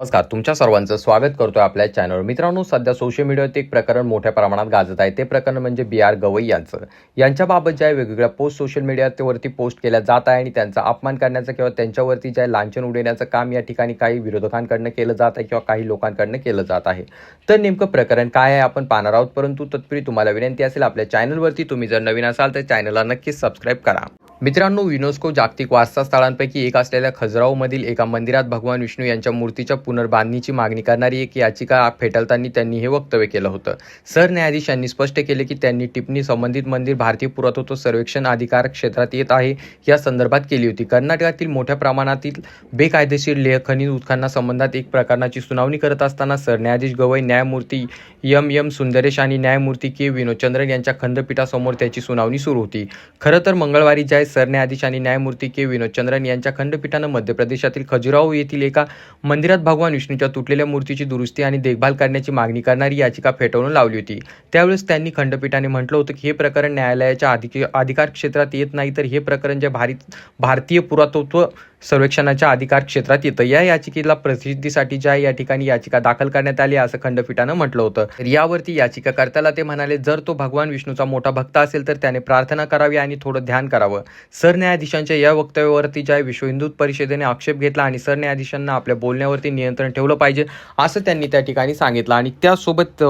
नमस्कार तुमच्या सर्वांचं स्वागत करतोय आपल्या चॅनलवर मित्रांनो सध्या सोशल मीडियावरती एक प्रकरण मोठ्या प्रमाणात गाजत आहे. ते प्रकरण म्हणजे बी आर गवई यांचं. यांच्याबाबत ज्या वेगवेगळ्या पोस्ट सोशल मीडियावरती पोस्ट केल्या जात आहे आणि त्यांचा अपमान करण्याचं किंवा त्यांच्यावरती ज्या लांछन उडवण्याचं काम या ठिकाणी काही विरोधकांकडनं केलं जात आहे किंवा काही लोकांकडनं केलं जात आहे. तर नेमकं प्रकरण काय आहे आपण पाहणार आहोत. परंतु तत्पूर्वी तुम्हाला विनंती असेल आपल्या चॅनलवरती तुम्ही जर नवीन असाल तर चॅनलला नक्कीच सबस्क्राईब करा. मित्रांनो युनेस्को जागतिक वारसा स्थळांपैकी एक असलेल्या खजुराहोमधील एका मंदिरात भगवान विष्णू यांच्या मूर्तीच्या पुनर्बांधणीची मागणी करणारी एक याचिका फेटाळताना त्यांनी हे वक्तव्य केलं होतं. सरन्यायाधीश यांनी स्पष्ट केले की त्यांनी टिप्पणी संबंधित मंदिर भारतीय पुरातत्व सर्वेक्षण अधिकार क्षेत्रात येत आहे या संदर्भात केली होती. कर्नाटकातील मोठ्या प्रमाणातील बेकायदेशीर लेह खनिज उत्खननासंबंधात एक प्रकरणाची सुनावणी करत असताना सरन्यायाधीश गवई न्यायमूर्ती एम एम सुंदरेश आणि न्यायमूर्ती के. विनोदचंद्रन यांच्या खंडपीठासमोर त्याची सुनावणी सुरू होती. खरं तर मंगळवारी ज्या सरन्यायाधीश आणि न्यायमूर्ती के विनोद चंद्रन यांच्या खंडपीठानं मध्य प्रदेशातील खजुराहो येथील एका मंदिरात भगवान विष्णूच्या तुटलेल्या मूर्तीची दुरुस्ती आणि देखभाल करण्याची मागणी करणारी याचिका फेटाळून लावली होती. त्यावेळेस त्यांनी खंडपीठाने म्हटलं होतं की हे प्रकरण न्यायालयाच्या अधिक अधिकार क्षेत्रात येत नाही तर हे प्रकरण जे भारतीय पुरातत्व सर्वेक्षणाच्या अधिकार क्षेत्रात येतं. या याचिकेला प्रसिद्धीसाठी ज्या या ठिकाणी याचिका दाखल करण्यात आली असं खंडपीठानं म्हटलं होतं. तर यावरती याचिकाकर्त्याला ते म्हणाले जर तो भगवान विष्णूचा मोठा भक्त असेल तर त्याने प्रार्थना करावी आणि थोडं ध्यान करावं. सरन्यायाधीशांच्या या वक्तव्यावरती ज्या विश्व हिंदू परिषदेने आक्षेप घेतला आणि सरन्यायाधीशांना आपल्या बोलण्यावरती नियंत्रण ठेवलं पाहिजे असं त्यांनी त्या ठिकाणी सांगितलं. आणि त्यासोबत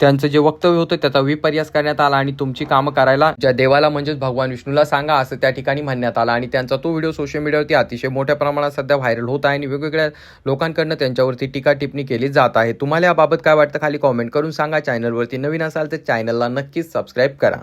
त्यांचं जे वक्तव्य होतं त्याचा विपर्यास करण्यात आला आणि तुमची कामं करायला ज्या देवाला म्हणजेच भगवान विष्णूला सांगा असं त्या ठिकाणी म्हणण्यात आलं. आणि त्यांचा तो व्हिडिओ सोशल मीडियावरती अतिशय मोठ्या प्रमाणात सध्या व्हायरल होत आहे आणि वेगवेगळ्या लोकांकडनं त्यांच्यावरती टीका टिप्पणी केली जात आहे. तुम्हाला याबाबत काय वाटतं खाली कॉमेंट करून सांगा. चॅनलवरती नवीन असाल तर चॅनलला नक्कीच सबस्क्राईब करा.